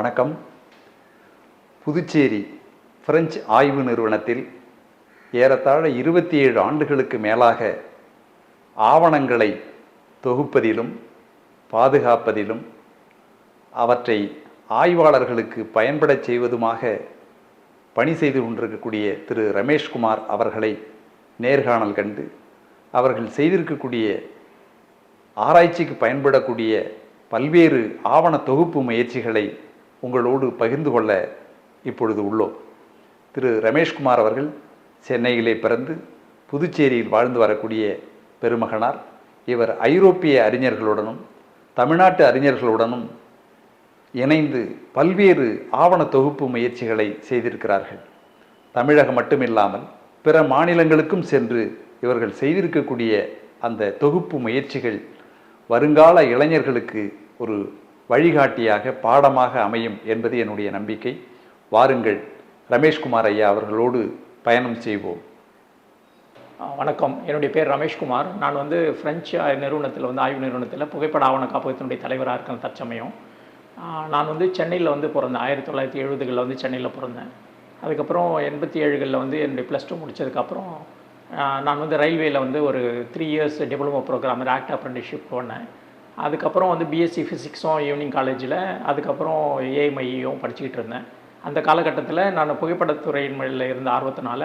வணக்கம். புதுச்சேரி பிரெஞ்சு ஆய்வு நிறுவனத்தில் ஏறத்தாழ இருபத்தி ஏழு ஆண்டுகளுக்கு மேலாக ஆவணங்களை தொகுப்பதிலும் பாதுகாப்பதிலும் அவற்றை ஆய்வாளர்களுக்கு பயன்படச் செய்வதுமாக பணி செய்து கொண்டிருக்கக்கூடிய திரு. ரமேஷ்குமார் அவர்களை நேர்காணல் கண்டு அவர்கள் செய்திருக்கக்கூடிய ஆராய்ச்சிக்கு பயன்படக்கூடிய பல்வேறு ஆவண தொகுப்பு முயற்சிகளை உங்களோடு பகிர்ந்து கொள்ள இப்பொழுது உள்ளோம். திரு ரமேஷ்குமார் அவர்கள் சென்னையிலே பிறந்து புதுச்சேரியில் வாழ்ந்து வரக்கூடிய பெருமகனார். இவர் ஐரோப்பிய அறிஞர்களுடனும் தமிழ்நாட்டு அறிஞர்களுடனும் இணைந்து பல்வேறு ஆவண தொகுப்பு முயற்சிகளை செய்திருக்கிறார்கள். தமிழகம் மட்டுமில்லாமல் பிற மாநிலங்களுக்கும் சென்று இவர்கள் செய்திருக்கக்கூடிய அந்த தொகுப்பு முயற்சிகள் வருங்கால இளைஞர்களுக்கு ஒரு வழிகாட்டியாக பாடமாக அமையும் என்பது என்னுடைய நம்பிக்கை. வாருங்கள் ரமேஷ்குமார் ஐயா அவர்களோடு பயணம் செய்வோம். வணக்கம். என்னுடைய பேர் ரமேஷ்குமார். நான் வந்து ஃப்ரெஞ்சு நிறுவனத்தில் வந்து ஆய்வு நிறுவனத்தில் புகைப்பட ஆவண காப்பகத்தினுடைய தலைவராக இருக்கேன் தற்சமயம். நான் வந்து சென்னையில் வந்து பிறந்தேன். ஆயிரத்தி தொள்ளாயிரத்தி எழுபதுகளில் வந்து சென்னையில் பிறந்தேன். அதுக்கப்புறம் எண்பத்தி ஏழுகளில் வந்து என்னுடைய ப்ளஸ் டூ முடித்ததுக்கப்புறம் நான் வந்து ரயில்வேயில் வந்து ஒரு three years diploma programme act apprenticeship பண்ணேன் அதுக்கப்புறம் வந்து பிஎஸ்சி ஃபிசிக்ஸும் ஈவினிங் காலேஜில் அதுக்கப்புறம் ஏஎம்ஐயும் படிச்சுக்கிட்டு இருந்தேன். அந்த காலகட்டத்தில் நான் புகைப்படத்துறையின் மேல இருந்த ஆர்வத்தினால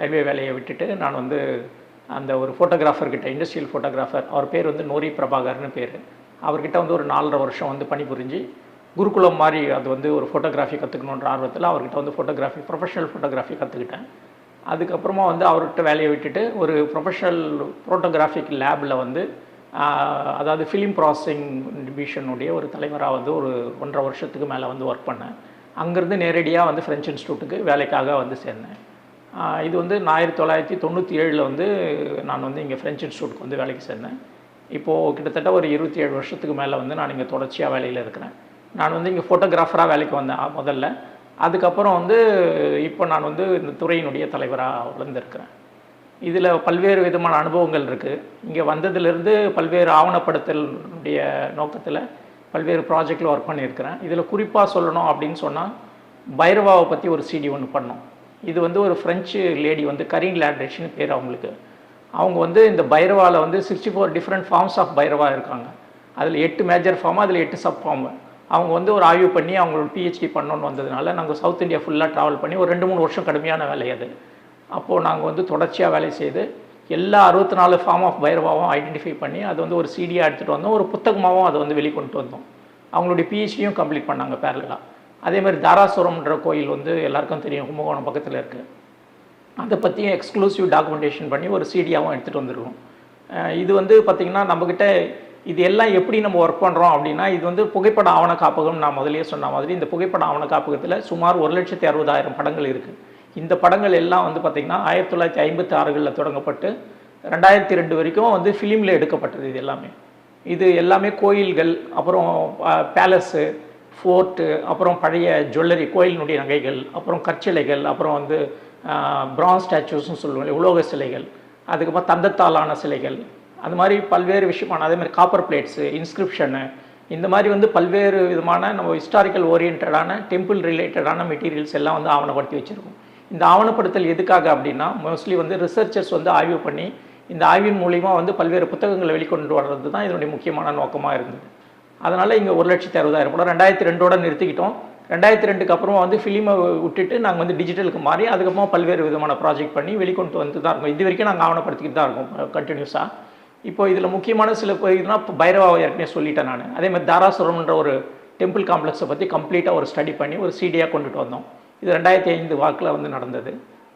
ரயில்வே வேலையை விட்டுட்டு நான் வந்து அந்த ஒரு ஃபோட்டோகிராஃபர்கிட்ட இண்டஸ்ட்ரியல் ஃபோட்டோகிராஃபர் அவர் பேர் வந்து நோரி பிரபாகர்னு பேர். அவர்கிட்ட வந்து ஒரு நாலரை வருஷம் வந்து பணிபுரிஞ்சு குருகுலம் மாதிரி அது வந்து ஒரு ஃபோட்டோகிராஃபி கற்றுக்கணுன்ற ஆர்வத்தில் அவர்கிட்ட வந்து ஃபோட்டோகிராஃபி ப்ரொஃபஷனல் ஃபோட்டோகிராஃபி கற்றுக்கிட்டேன் அதுக்கப்புறமா வந்து அவர்கிட்ட வேலையை விட்டுட்டு ஒரு ப்ரொஃபஷனல் ஃபோட்டோகிராஃபிக் லேபில் வந்து அதாவது ஃபிலிம் ப்ராசஸிங் டிவிஷனுடைய ஒரு தலைவராக வந்து ஒரு ஒன்றரை வருஷத்துக்கு மேலே வந்து ஒர்க் பண்ணேன். அங்கேருந்து நேரடியாக வந்து ஃப்ரெஞ்ச் இன்ஸ்டியூட்டுக்கு வேலைக்காக வந்து சேர்ந்தேன். இது வந்து ஆயிரத்தி தொள்ளாயிரத்தி தொண்ணூற்றி ஏழில் வந்து நான் வந்து இங்கே ஃப்ரெஞ்ச் இன்ஸ்டியூட்டுக்கு வந்து வேலைக்கு சேர்ந்தேன். இப்போது கிட்டத்தட்ட ஒரு இருபத்தி ஏழு வருஷத்துக்கு மேலே வந்து நான் இங்கே தொடர்ச்சியாக வேலையில் இருக்கிறேன். நான் வந்து இங்கே ஃபோட்டோகிராஃபராக வேலைக்கு வந்தேன் முதல்ல. அதுக்கப்புறம் வந்து இப்போ நான் வந்து இந்த துறையினுடைய தலைவராக வளர்ந்துருக்கிறேன். இதில் பல்வேறு விதமான அனுபவங்கள் இருக்குது இங்கே வந்ததுலேருந்து பல்வேறு ஆவணப்படுத்தலுடைய நோக்கத்தில் பல்வேறு ப்ராஜெக்டில் ஒர்க் பண்ணியிருக்கிறேன். இதில் குறிப்பாக சொல்லணும் அப்படின்னு சொன்னால் பைரவாவை பற்றி ஒரு சிடி ஒன்று பண்ணோம். இது வந்து ஒரு ஃப்ரெஞ்சு லேடி வந்து கரீன் லேட்ரேஷன் பேர் அவங்களுக்கு. அவங்க வந்து இந்த பைரவாவில் வந்து sixty four different forms of Bhairava இருக்காங்க. அதில் எட்டு மேஜர் ஃபார்ம் அதில் எட்டு சப் ஃபார்ம் அவங்க வந்து ஒரு ஆய்வு பண்ணி அவங்களோட பிஹெச்டி பண்ணணுன்னு வந்ததுனால நாங்கள் சவுத் இந்தியா ஃபுல்லாக ட்ராவல் பண்ணி ஒரு ரெண்டு மூணு வருஷம் கடுமையான வேலை அது. அப்போது நாங்கள் வந்து தொடர்ச்சியாக வேலை செய்து எல்லா அறுபத்தி நாலு ஃபார்ம் ஆஃப் பைரவாவும் ஐடென்டிஃபை பண்ணி அது வந்து ஒரு சிடியாக எடுத்துகிட்டு வந்தோம். ஒரு புத்தகமாகவும் அதை வந்து வெளிக்கொண்டு வந்தோம். அவங்களுடைய பிஹெச்டியும் கம்ப்ளீட் பண்ணாங்க பேரலாக அதே மாதிரி தாராசுரம்ன்ற கோயில் வந்து எல்லாருக்கும் தெரியும். கும்பகோணம் பக்கத்தில் இருக்குது அதை பற்றியும் எக்ஸ்க்ளூசிவ் டாக்குமெண்டேஷன் பண்ணி ஒரு சிடியாகவும் எடுத்துகிட்டு வந்துருக்கோம். இது வந்து பார்த்திங்கன்னா நம்மக்கிட்ட இது எல்லாம் எப்படி நம்ம ஒர்க் பண்ணுறோம் அப்படின்னா இது வந்து புகைப்பட ஆவண காப்பகம் நான் முதலே சொன்ன மாதிரி இந்த புகைப்பட ஆவண காப்பகத்தில் சுமார் ஒரு லட்சத்தி அறுபதாயிரம் படங்கள் இருக்குது இந்த படங்கள் எல்லாம் வந்து பார்த்திங்கன்னா ஆயிரத்தி தொள்ளாயிரத்தி ஐம்பத்தி ஆறுகளில் தொடங்கப்பட்டு ரெண்டாயிரத்தி ரெண்டு வரைக்கும் வந்து ஃபிலிமில் எடுக்கப்பட்டது இது எல்லாமே. இது எல்லாமே கோயில்கள் அப்புறம் பேலஸ்ஸு ஃபோர்ட்டு அப்புறம் பழைய ஜுவல்லரி கோயிலினுடைய நகைகள் அப்புறம் கற்சிலைகள் அப்புறம் வந்து பிரான்ஸ் ஸ்டாச்சூஸ்னு சொல்லுவோம் உலோக சிலைகள் அதுக்கப்புறம் தந்தத்தாலான சிலைகள் அது மாதிரி பல்வேறு விஷயமான அதேமாதிரி காப்பர் பிளேட்ஸு இன்ஸ்கிரிப்ஷனு இந்த மாதிரி வந்து பல்வேறு விதமான நம்ம ஹிஸ்டாரிக்கல் ஓரியன்டான டெம்பிள் ரிலேட்டடான மெட்டீரியல்ஸ் எல்லாம் வந்து ஆவணப்படுத்தி வச்சுருக்கோம். இந்த ஆவணப்படுத்தல் எதுக்காக அப்படின்னா மோஸ்ட்லி வந்து ரிசர்ச்சர்ஸ் வந்து ஆய்வு பண்ணி இந்த ஆய்வின் மூலிமா வந்து பல்வேறு புத்தகங்களை வெளிக்கொண்டு வர்றது தான் இதனுடைய முக்கியமான நோக்கமாக இருந்தது. அதனால் இங்கே ஒரு லட்சத்தி அறுபதாயிரம் படம் ரெண்டாயிரத்தி ரெண்டோட நிறுத்திக்கிட்டோம். ரெண்டாயிரத்தி ரெண்டுக்கு அப்புறமா வந்து ஃபிலிமை விட்டுட்டு நாங்கள் வந்து டிஜிட்டலுக்கு மாறி அதுக்கப்புறமா பல்வேறு விதமான ப்ராஜெக்ட் பண்ணி வெளிக்கொண்டு வந்து தான் இருக்கோம். இது வரைக்கும் நாங்கள் ஆவணப்படுத்திக்கிட்டு தான் இருக்கோம் கண்டினியூஸாக இப்போ இதில் முக்கியமான சில இதுனா இப்போ பைரவாவை ஏற்கனவே சொல்லிட்டேன் நான். அதே மாதிரி தாராசுரம்ன்ற ஒரு டெம்பிள் காம்ப்ளெக்ஸை பற்றி கம்ப்ளீட்டாக ஒரு ஸ்டடி பண்ணி ஒரு சிடியாக கொண்டுட்டு வந்தோம். இது ரெண்டாயிரத்தி ஐந்து வாக்கில் வந்து நடந்தது.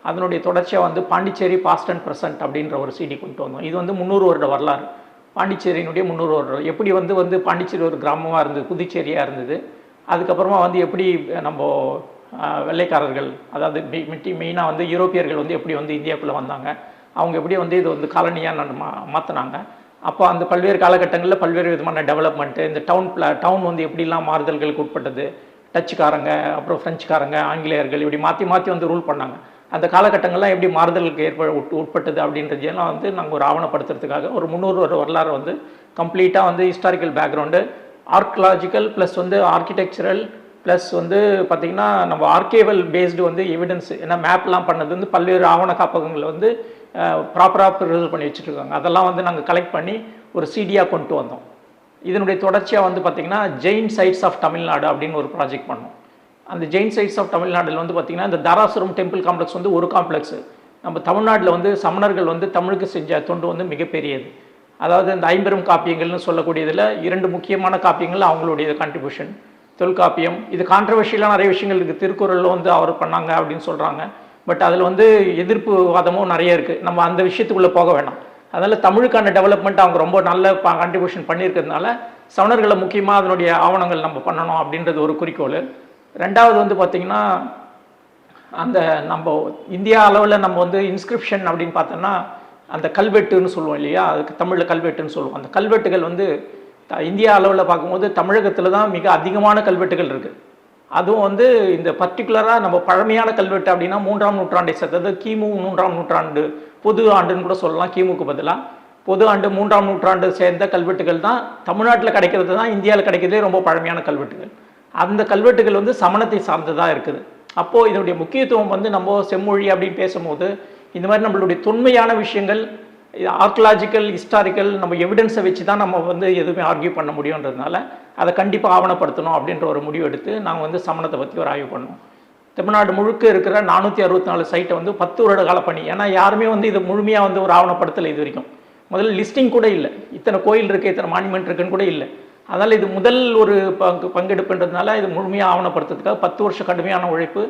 அதனுடைய தொடர்ச்சியாக வந்து பாண்டிச்சேரி பாஸ்ட் அண்ட் ப்ரெசன்ட் அப்படின்ற ஒரு சிடி கொண்டு வந்தோம். இது வந்து முந்நூறு வருட வரலாறு. பாண்டிச்சேரியினுடைய முந்நூறு வருடம் எப்படி வந்து வந்து பாண்டிச்சேரி ஒரு கிராமமாக இருந்தது புதுச்சேரியாக இருந்தது. அதுக்கப்புறமா வந்து எப்படி நம்ம வெள்ளைக்காரர்கள் அதாவது மிட்டி மெயினாக வந்து யூரோப்பியர்கள் வந்து எப்படி வந்து இந்தியாவுக்குள்ளே வந்தாங்க. அவங்க எப்படி வந்து இது வந்து காலனியாக மா மாற்றினாங்க அப்போ அந்த பல்வேறு காலகட்டங்களில் பல்வேறு விதமான டெவலப்மெண்ட்டு இந்த டவுன் பிளா டவுன் வந்து எப்படிலாம் மாறுதல்களுக்கு உட்பட்டது டச்சுக்காரங்க அப்புறம் ஃப்ரெஞ்சுக்காரங்க ஆங்கிலேயர்கள் இப்படி மாற்றி மாற்றி வந்து ரூல் பண்ணாங்க. அந்த காலகட்டங்கள்லாம் எப்படி மாறுதலுக்கு ஏற்ப உட் உட்பட்டது அப்படின்றதெல்லாம் வந்து நாங்கள் ஒரு ஆவணப்படுத்துறதுக்காக ஒரு முந்நூறு ஒரு வரலாறு வந்து கம்ப்ளீட்டாக வந்து ஹிஸ்டாரிக்கல் பேக்ரவுண்டு ஆர்கியலாஜிக்கல் ப்ளஸ் வந்து ஆர்கிடெக்சரல் ப்ளஸ் வந்து பார்த்திங்கன்னா நம்ம ஆர்கேவல் பேஸ்டு வந்து எவிடன்ஸ் ஏன்னா மேப்லாம் பண்ணது வந்து பல்வேறு ஆவண காப்பகங்கள் வந்து ப்ராப்பராக ப்ரிசர்வ் பண்ணி வச்சுருக்காங்க அதெல்லாம் வந்து நாங்கள் கலெக்ட் பண்ணி ஒரு சிடியாக கொண்டு வந்தோம். இதனுடைய தொடர்ச்சியாக வந்து பார்த்திங்கன்னா ஜெயின் சைட்ஸ் ஆஃப் தமிழ்நாடு அப்படின்னு ஒரு ப்ராஜெக்ட் பண்ணோம். அந்த ஜெயின் சைட்ஸ் ஆஃப் தமிழ்நாடில் வந்து பார்த்திங்கன்னா இந்த தாராசுரம் டெம்பிள் காம்ப்ளெக்ஸ் வந்து ஒரு காம்ப்ளெக்ஸு நம்ம தமிழ்நாட்டில் வந்து சமணர்கள் வந்து தமிழுக்கு செஞ்ச தொண்டு வந்து மிகப்பெரியது. அதாவது இந்த ஐம்பெரும் காப்பியங்கள்னு சொல்லக்கூடியதில் இரண்டு முக்கியமான காப்பியங்கள் அவங்களுடைய கான்ட்ரிபியூஷன் தொல்காப்பியம் இது கான்ட்ரவர்ஷியலாக நிறைய விஷயங்கள் இருக்குது திருக்குறளில் வந்து அவர் பண்ணாங்க அப்படின்னு சொல்கிறாங்க பட் அதில் வந்து எதிர்ப்பு வாதமும் நிறைய இருக்குது நம்ம அந்த விஷயத்துக்குள்ளே போக வேணாம். அதனால் தமிழுக்கான டெவலப்மெண்ட் அவங்க ரொம்ப நல்ல கான்ட்ரிபியூஷன் பண்ணியிருக்கிறதுனால சமணர்களை முக்கியமாக அதனுடைய ஆவணங்கள் நம்ம பண்ணணும் அப்படின்றது ஒரு குறிக்கோள். ரெண்டாவது வந்து பார்த்திங்கன்னா அந்த நம்ம இந்தியா அளவில் நம்ம வந்து இன்ஸ்கிரிப்ஷன் அப்படின்னு பார்த்தோன்னா அந்த கல்வெட்டுன்னு சொல்லுவோம் இல்லையா? அதுக்கு தமிழில் கல்வெட்டுன்னு சொல்லுவோம். அந்த கல்வெட்டுகள் வந்து த- இந்தியா அளவில் பார்க்கும்போது தமிழகத்தில் தான் மிக அதிகமான கல்வெட்டுகள் இருக்குது அதுவும் வந்து இந்த பர்டிகுலராக நம்ம பழமையான கல்வெட்டு அப்படின்னா மூன்றாம் நூற்றாண்டை சேர்த்தது கிமு மூன்றாம் நூற்றாண்டு பொது ஆண்டுன்னு கூட சொல்லலாம் கிமுக்கு பதிலாக பொது ஆண்டு மூன்றாம் நூற்றாண்டு சேர்ந்த கல்வெட்டுகள் தான் தமிழ்நாட்டில் கிடைக்கிறது தான் இந்தியாவில் கிடைக்கிறதே ரொம்ப பழமையான கல்வெட்டுகள். அந்த கல்வெட்டுகள் வந்து சமணத்தை சார்ந்ததாக இருக்குது. அப்போது இதனுடைய முக்கியத்துவம் வந்து நம்ம செம்மொழி அப்படின்னு பேசும்போது இந்த மாதிரி நம்மளுடைய தொன்மையான விஷயங்கள் ஆர்கலாஜிக்கல் ஹிஸ்டாரிக்கல் நம்ம எவிடன்ஸை வச்சு தான் நம்ம வந்து எதுவுமே ஆர்கியூ பண்ண முடியுன்றதுனால அதை கண்டிப்பாக ஆவணப்படுத்தணும் அப்படின்ற ஒரு முடிவு எடுத்து நாங்கள் வந்து சமணத்தை பற்றி ஒரு ஆய்வு பண்ணோம். தமிழ்நாடு முழுக்க இருக்கிற நானூற்றி அறுபத்தி நாலு சைட்டை வந்து பத்து வருட கால பணி. ஏன்னா யாருமே வந்து இதை முழுமையாக வந்து ஒரு ஆவணப்படுத்தலை இது வரைக்கும். முதல்ல லிஸ்டிங் கூட இல்லை. இத்தனை கோயில் இருக்குது இத்தனை மானிமெண்ட் இருக்குன்னு கூட இல்லை. அதனால் இது முதல் ஒரு பங்கு பங்கெடுப்புன்றதுனால இது முழுமையாக ஆவணப்படுத்துறதுக்காக பத்து வருஷம் கடுமையான உழைப்பு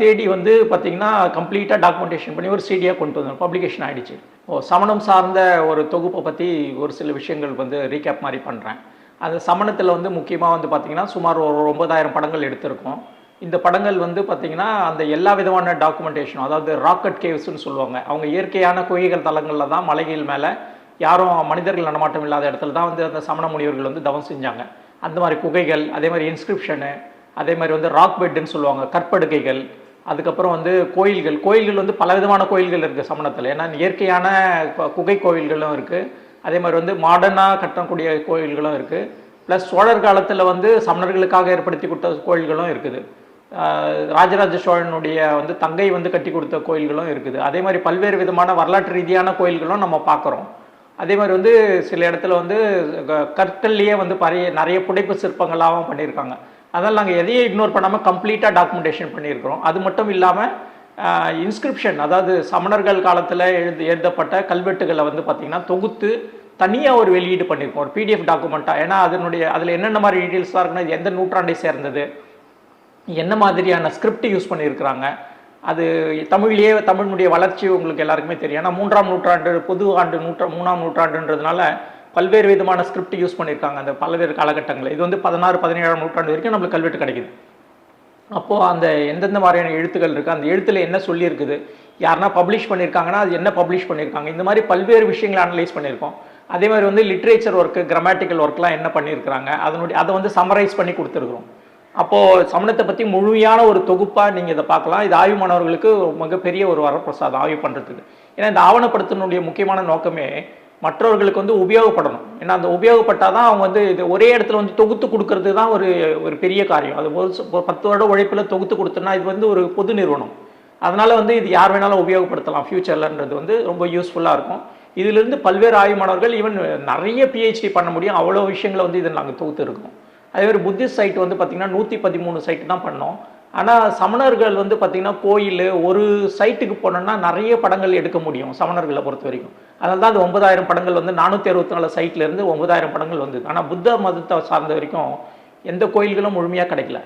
தேடி வந்து பார்த்திங்கன்னா கம்ப்ளீட்டாக டாக்குமெண்டேஷன் பண்ணி ஒரு சிடியாக கொண்டு வந்தோம். பப்ளிகேஷன் ஆகிடுச்சு சமணம் சார்ந்த ஒரு தொகுப்பை பற்றி ஒரு சில விஷயங்கள் வந்து ரீகேப் மாதிரி பண்ணுறேன் அது சமணத்தில் வந்து முக்கியமாக வந்து பார்த்திங்கன்னா சுமார் ஒரு ஒன்பதாயிரம் படங்கள் எடுத்திருக்கோம். இந்த படங்கள் வந்து பார்த்திங்கன்னா அந்த எல்லா விதமான டாக்குமெண்டேஷனும் அதாவது ராக்கெட் கேவ்ஸ்னு சொல்லுவாங்க. அவங்க இயற்கையான குகைகள் தலங்களில் தான் மலைகள் மேலே யாரும் மனிதர்கள் நடமாட்டம் இல்லாத இடத்துல தான் வந்து அந்த சமண முனிவர்கள் வந்து தவம் செஞ்சாங்க. அந்த மாதிரி குகைகள் அதே மாதிரி இன்ஸ்கிரிப்ஷனு அதே மாதிரி வந்து ராக் பெட்டுன்னு சொல்லுவாங்க கற்படுக்கைகள் அதுக்கப்புறம் வந்து கோயில்கள் கோயில்கள் வந்து பலவிதமான கோயில்கள் இருக்குது சமணத்தில். ஏன்னா இயற்கையான குகை கோயில்களும் இருக்குது அதே மாதிரி வந்து மாடர்னாக கட்டக்கூடிய கோயில்களும் இருக்குது ப்ளஸ் சோழர் காலத்தில் வந்து சமணர்களுக்காக ஏற்படுத்தி கொடுத்த கோயில்களும் இருக்குது. ராஜராஜ சோழனுடைய வந்து தங்கை வந்து கட்டி கொடுத்த கோயில்களும் இருக்குது. அதே மாதிரி பல்வேறு விதமான வரலாற்று ரீதியான கோயில்களும் நம்ம பார்க்குறோம் அதே மாதிரி வந்து சில இடத்துல வந்து க- கற்கள்லேயே வந்து பறைய நிறைய புடைப்பு சிற்பங்களாகவும் பண்ணியிருக்காங்க. அதனால் நாங்கள் எதையும் இக்னோர் பண்ணாமல் கம்ப்ளீட்டாக டாக்குமெண்டேஷன் பண்ணியிருக்கிறோம். அது மட்டும் இல்லாமல் இன்ஸ்கிரிப்ஷன் அதாவது சமணர்கள் காலத்தில் எழுது எழுதப்பட்ட கல்வெட்டுகளை வந்து பார்த்திங்கன்னா தொகுத்து தனியாக ஒரு வெளியீடு பண்ணியிருக்கோம் ஒரு பிடிஎஃப் டாக்குமெண்ட்டாக ஏன்னா அதனுடைய அதில் என்னென்ன மாதிரி டீட்டெயில்ஸாக இருக்குன்னா இது எந்த நூற்றாண்டை சேர்ந்தது? என்ன மாதிரியான ஸ்கிரிப்ட் யூஸ் பண்ணியிருக்கிறாங்க? அது தமிழ்லேயே தமிழினுடைய வளர்ச்சி உங்களுக்கு எல்லாருக்குமே தெரியும். ஏன்னா மூன்றாம் நூற்றாண்டு பொது ஆண்டு நூற்றா மூணாம் நூற்றாண்டுன்றதுனால பல்வேறு விதமான ஸ்கிரிப்ட் யூஸ் பண்ணியிருக்காங்க அந்த பல்வேறு காலகட்டங்களில். இது வந்து பதினாறு பதினேழாம் நூற்றாண்டு வரைக்கும் நம்மளுக்கு கல்வெட்டு கிடைக்குது. அப்போது அந்த எந்தெந்த மாதிரியான எழுத்துக்கள் இருக்குது அந்த எழுத்தில் என்ன சொல்லியிருக்குது யாருன்னா பப்ளிஷ் பண்ணியிருக்காங்கன்னா அது என்ன பப்ளிஷ் பண்ணியிருக்காங்க இந்த மாதிரி பல்வேறு விஷயங்களை அனலைஸ் பண்ணியிருக்கோம். அதே மாதிரி வந்து லிட்ரேச்சர் ஒர்க்கு கிராமட்டிக்கல் ஒர்க்லாம் என்ன பண்ணியிருக்கிறாங்க அதனுடைய அதை வந்து சமரைஸ் பண்ணி கொடுத்துருக்குறோம். அப்போது சமணத்தை பற்றி முழுமையான ஒரு தொகுப்பாக நீங்கள் இதை பார்க்கலாம். இது ஆய்வு மாணவர்களுக்கு மிகப்பெரிய ஒரு வரப்பிரசாதம் ஆய்வு பண்ணுறதுக்கு ஏன்னா இந்த ஆவணப்படுத்தினுடைய முக்கியமான நோக்கமே மற்றவர்களுக்கு வந்து உபயோகப்படணும். ஏன்னா அந்த உபயோகப்பட்டால் தான் அவங்க வந்து இது ஒரே இடத்துல வந்து தொகுத்து கொடுக்கறது தான் ஒரு ஒரு பெரிய காரியம். அது ஒரு பத்து வருட உழைப்பில் தொகுத்து கொடுத்தோன்னா இது வந்து ஒரு பொது நிறுவனம். அதனால் வந்து இது யார் வேணாலும் உபயோகப்படுத்தலாம். ஃப்யூச்சர்லன்றது வந்து ரொம்ப யூஸ்ஃபுல்லாக இருக்கும். இதிலிருந்து பல்வேறு ஆய்வு மாணவர்கள் ஈவன் நிறைய பிஹெச்டி பண்ண முடியும். அவ்வளோ விஷயங்களை வந்து இதில் நாங்கள் தொகுத்து இருக்கோம். அதே மாதிரி புத்திஸ்ட் சைட் வந்து பார்த்திங்கன்னா நூற்றி பதிமூணு சைட்டு தான் பண்ணோம். ஆனால் சமணர்கள் வந்து பார்த்திங்கன்னா கோயில் ஒரு சைட்டுக்கு போனோம்னா நிறைய படங்கள் எடுக்க முடியும் சமணர்களை பொறுத்த வரைக்கும். அதனால தான் அது ஒன்பதாயிரம் படங்கள் வந்து நானூற்றி அறுபத்தி நாலு சைட்லேருந்து ஒன்பதாயிரம் படங்கள் வந்தது. ஆனால் புத்த மதத்தை சார்ந்த வரைக்கும் எந்த கோயில்களும் முழுமையாக கிடைக்கல.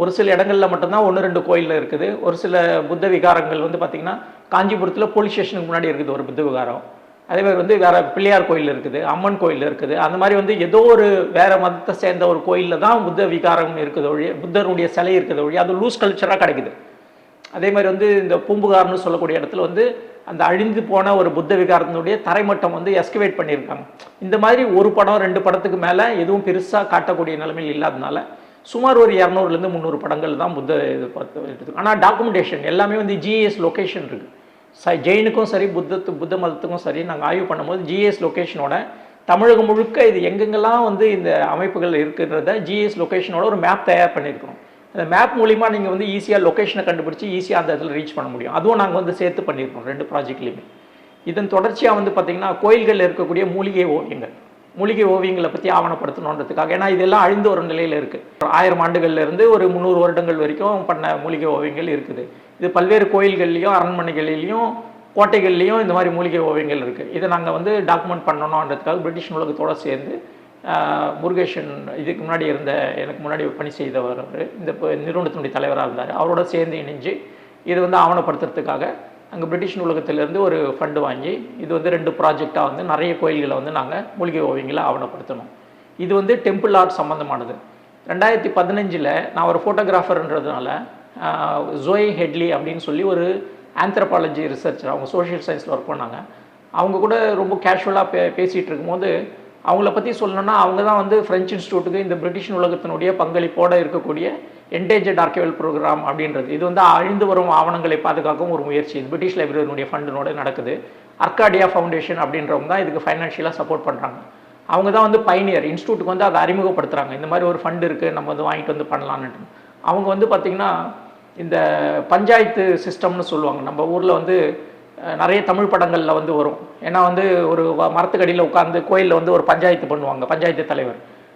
ஒரு சில இடங்களில் மட்டும்தான் ஒன்று ரெண்டு கோயிலில் இருக்குது. ஒரு சில புத்த விகாரங்கள் வந்து பார்த்திங்கன்னா காஞ்சிபுரத்தில் போலீஸ் ஸ்டேஷனுக்கு முன்னாடி இருக்குது ஒரு புத்த விகாரம். அதே மாதிரி வந்து வேறு பிள்ளையார் கோயில் இருக்குது அம்மன் கோயில் இருக்குது. அந்த மாதிரி வந்து ஏதோ ஒரு வேறு மதத்தை சேர்ந்த ஒரு கோயிலில் தான் புத்த விகாரம் இருக்குது ஒழிய புத்தருடைய சிலை இருக்குது ஒழிய அது லூஸ் கல்ச்சராக கிடைக்குது. அதே மாதிரி வந்து இந்த பூம்புகார்னு சொல்லக்கூடிய இடத்துல வந்து அந்த அழிந்து போன ஒரு புத்த விகாரத்தினுடைய தரைமட்டம் வந்து எஸ்கிவேட் பண்ணியிருக்காங்க. இந்த மாதிரி ஒரு படம் ரெண்டு படத்துக்கு மேலே எதுவும் பெருசாக காட்டக்கூடிய நிலைமையில் இல்லாதனால சுமார் ஒரு இரநூறுலேருந்து முந்நூறு படங்கள் தான் புத்த இது பார்த்து ஆனால் டாக்குமெண்டேஷன் எல்லாமே வந்து ஜிஎஸ் லொக்கேஷன் இருக்குது ச ஜெயினுக்கும் சரி புத்தத்து புத்த மதத்துக்கும் சரி நாங்கள் ஆய்வு பண்ணும்போது ஜிஎஸ் லொக்கேஷனோட தமிழகம் முழுக்க இது எங்கெங்கெல்லாம் வந்து இந்த அமைப்புகள் இருக்குன்றத ஜிஎஸ் லொக்கேஷனோட ஒரு மேப் தயார் பண்ணியிருக்கிறோம். அந்த மேப் மூலிமா நீங்கள் வந்து ஈஸியாக லொக்கேஷனை கண்டுபிடிச்சி ஈஸியாக அந்த இடத்துல ரீச் பண்ண முடியும். அதுவும் நாங்கள் வந்து சேர்த்து பண்ணியிருக்கோம் ரெண்டு ப்ராஜெக்ட்லேயுமே இதன் தொடர்ச்சியாக வந்து பார்த்திங்கன்னா கோயில்களில் இருக்கக்கூடிய மூலிகை ஓவியங்கள் மூலிகை ஓவியங்களை பற்றி ஆவணப்படுத்தணுன்றதுக்காக ஏன்னா இதெல்லாம் அழிந்து வரும் நிலையில் இருக்குது ஆயிரம் ஆண்டுகள்லேருந்து ஒரு முந்நூறு வருடங்கள் வரைக்கும் பண்ண மூலிகை ஓவியங்கள் இருக்குது. இது பல்வேறு கோயில்கள்லையும் அரண்மனைகளிலையும் கோட்டைகள்லையும் இந்த மாதிரி மூலிகை ஓவியங்கள் இருக்குது இதை நாங்கள் வந்து டாக்குமெண்ட் பண்ணணுன்றதுக்காக பிரிட்டிஷ் நூலகத்தோடு சேர்ந்து முருகேஷன் இதுக்கு முன்னாடி இருந்த எனக்கு முன்னாடி பணி செய்தவர் அவர். இந்த நிறுவனத்தினுடைய தலைவராக இருந்தார். அவரோட சேர்ந்து இணைஞ்சு இது வந்து ஆவணப்படுத்துறதுக்காக அங்கே பிரிட்டிஷ் நூலகத்திலேருந்து ஒரு ஃபண்டு வாங்கி இது வந்து ரெண்டு ப்ராஜெக்டாக வந்து நிறைய கோயில்களை வந்து நாங்கள் மூலிகை ஓவியங்களை ஆவணப்படுத்தணும். இது வந்து டெம்பிள் ஆர்ட் சம்மந்தமானது ரெண்டாயிரத்தி பதினஞ்சில் நான் ஒரு ஃபோட்டோகிராஃபர்ன்றதுனால ஜோய் ஹெட்லி அப்படின்னு சொல்லி ஒரு ஆந்த்ரபாலஜி ரிசர்ச்சர் அவங்க சோஷியல் சயின்ஸில் ஒர்க் பண்ணாங்க. அவங்க கூட ரொம்ப கேஷுவலாக பே பேசிகிட்டு இருக்கும்போது அவங்கள பற்றி சொல்லணும்னா அவங்க தான் வந்து ஃப்ரெஞ்ச் இன்ஸ்டியூட்டுக்கு இந்த பிரிட்டிஷ் உலகத்தினுடைய பங்களிப்போடு இருக்கக்கூடிய என்டேஜர்ட் ஆர்கிவல் ப்ரோக்ராம் அப்படின்றது. இது வந்து அழிந்து வரும் ஆவணங்களை பாதுகாக்கும் ஒரு முயற்சி. இது பிரிட்டிஷ் லைப்ரரியினுடைய ஃபண்டினோட நடக்குது. அர்காடியா ஃபவுண்டேஷன் அப்படின்றவங்க தான் இதுக்கு ஃபைனான்ஷியலாக சப்போர்ட் பண்ணுறாங்க அவங்க தான் வந்து பைனியர் இன்ஸ்டியூட்டுக்கு வந்து அதை அறிமுகப்படுத்துகிறாங்க இந்த மாதிரி ஒரு ஃபண்ட் இருக்குது நம்ம வந்து வாங்கிட்டு வந்து பண்ணலான்னு அவங்க வந்து பார்த்திங்கன்னா இந்த பஞ்சாயத்து சிஸ்டம்னு சொல்லுவாங்க. நம்ம ஊரில் வந்து நிறைய தமிழ் படங்களில் வந்து வரும். ஏன்னா வந்து ஒரு வ- மரத்துக்கடியில் உட்காந்து கோயிலில் வந்து ஒரு பஞ்சாயத்து பண்ணுவாங்க பஞ்சாயத்து தலைவர்.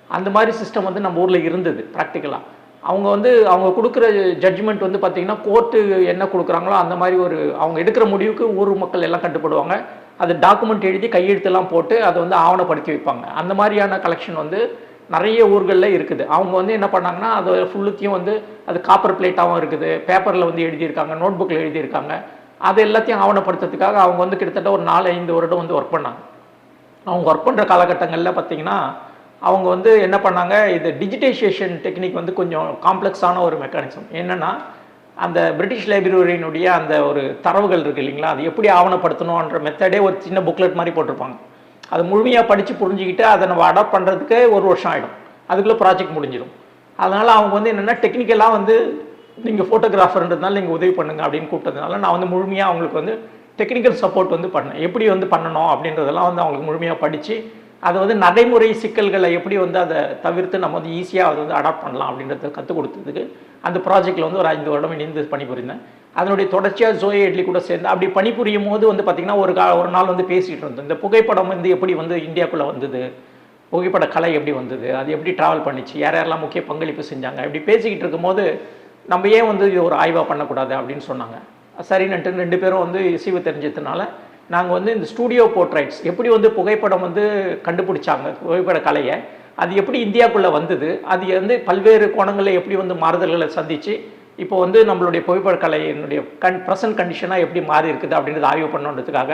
அந்த மாதிரி சிஸ்டம் வந்து நம்ம ஊரில் இருந்தது ப்ராக்டிக்கலாக அவங்க வந்து அவங்க கொடுக்குற ஜட்ஜ்மெண்ட் வந்து பார்த்திங்கன்னா கோர்ட்டு என்ன கொடுக்குறாங்களோ அந்த மாதிரி ஒரு அவங்க எடுக்கிற முடிவுக்கு ஊர் மக்கள் எல்லாம் கட்டுப்படுவாங்க. அது டாக்குமெண்ட் எழுதி கையெழுத்தெல்லாம் போட்டு அதை வந்து ஆவணப்படுத்தி வைப்பாங்க. அந்த மாதிரியான கலெக்ஷன் வந்து நிறைய ஊர்களில் இருக்குது. அவங்க வந்து என்ன பண்ணாங்கன்னா அது ஃபுல்லுத்தையும் வந்து அது காப்பர் பிளேட்டாகவும் இருக்குது. பேப்பரில் வந்து எழுதியிருக்காங்க நோட் புக்கில் எழுதியிருக்காங்க. அது எல்லாத்தையும் ஆவணப்படுத்துறதுக்காக அவங்க வந்து கிட்டத்தட்ட ஒரு நாலு ஐந்து வருடம் வந்து ஒர்க் பண்ணாங்க. அவங்க ஒர்க் பண்ணுற காலகட்டங்களில் பார்த்தீங்கன்னா அவங்க வந்து என்ன பண்ணாங்க இது டிஜிட்டைசேஷன் டெக்னிக் வந்து கொஞ்சம் காம்ப்ளெக்ஸான ஒரு மெக்கானிசம் என்னென்னா அந்த பிரிட்டிஷ் லைப்ரரியினுடைய அந்த ஒரு தரவுகள் இருக்குது இல்லைங்களா அது எப்படி ஆவணப்படுத்தணுன்ற மெத்தடே ஒரு சின்ன புக்லெட் மாதிரி போட்டிருப்பாங்க. அதை முழுமையாக படித்து புரிஞ்சுக்கிட்டு அதை நம்ம அடாப்ட் பண்ணுறதுக்கே ஒரு வருஷம் ஆகிடும் அதுக்குள்ளே ப்ராஜெக்ட் முடிஞ்சிடும். அதனால் அவங்க வந்து என்னென்னா டெக்னிக்கலாக வந்து நீங்கள் ஃபோட்டோகிராஃபர்ன்றதுனால நீங்கள் உதவி பண்ணுங்க அப்படின்னு கூப்பிட்டதுனால நான் வந்து முழுமையாக அவங்களுக்கு வந்து டெக்னிக்கல் சப்போர்ட் வந்து பண்ணேன். எப்படி வந்து பண்ணணும் அப்படின்றதெல்லாம் வந்து அவங்களுக்கு முழுமையாக படித்து அதை வந்து நடைமுறை சிக்கல்களை எப்படி வந்து அதை தவிர்த்து நம்ம வந்து ஈஸியாக அதை வந்து அடாப்ட் பண்ணலாம் அப்படின்றத கற்றுக் கொடுத்ததுக்கு அந்த ப்ராஜெக்ட்டில் வந்து ஒரு ஐந்து வருடம் இணைந்து பணிபுரிந்தேன். அதனுடைய தொடர்ச்சியாக ஜோய இட்லி கூட சேர்ந்து அப்படி பணிபுரியும் போது வந்து பார்த்திங்கன்னா ஒரு கா ஒரு நாள் வந்து பேசிகிட்டு இருந்தோம். இந்த புகைப்படம் வந்து எப்படி வந்து இந்தியாக்குள்ளே வந்தது? புகைப்பட கலை எப்படி வந்தது? அது எப்படி ட்ராவல் பண்ணிச்சு? யார் யாரெல்லாம் முக்கிய பங்களிப்பு செஞ்சாங்க? இப்படி பேசிக்கிட்டு இருக்கும்போது நம்ம ஏன் வந்து இது ஒரு ஆய்வாக பண்ணக்கூடாது அப்படின்னு சொன்னாங்க. சரின்னுட்டு ரெண்டு பேரும் வந்து இசைவு தெரிஞ்சதுனால நாங்கள் வந்து இந்த ஸ்டூடியோ போர்ட்ரைட்ஸ் எப்படி வந்து புகைப்படம் வந்து கண்டுபிடிச்சாங்க புகைப்பட கலையை அது எப்படி இந்தியாக்குள்ளே வந்தது அது வந்து பல்வேறு கோணங்களில் எப்படி வந்து மாறுதல்களை சந்தித்து இப்போ வந்து நம்மளுடைய புகைப்பட கலையினுடைய கண் ப்ரெசன்ட் கண்டிஷனாக எப்படி மாறி இருக்குது அப்படின்றத ஆய்வு பண்ணணுன்றதுக்காக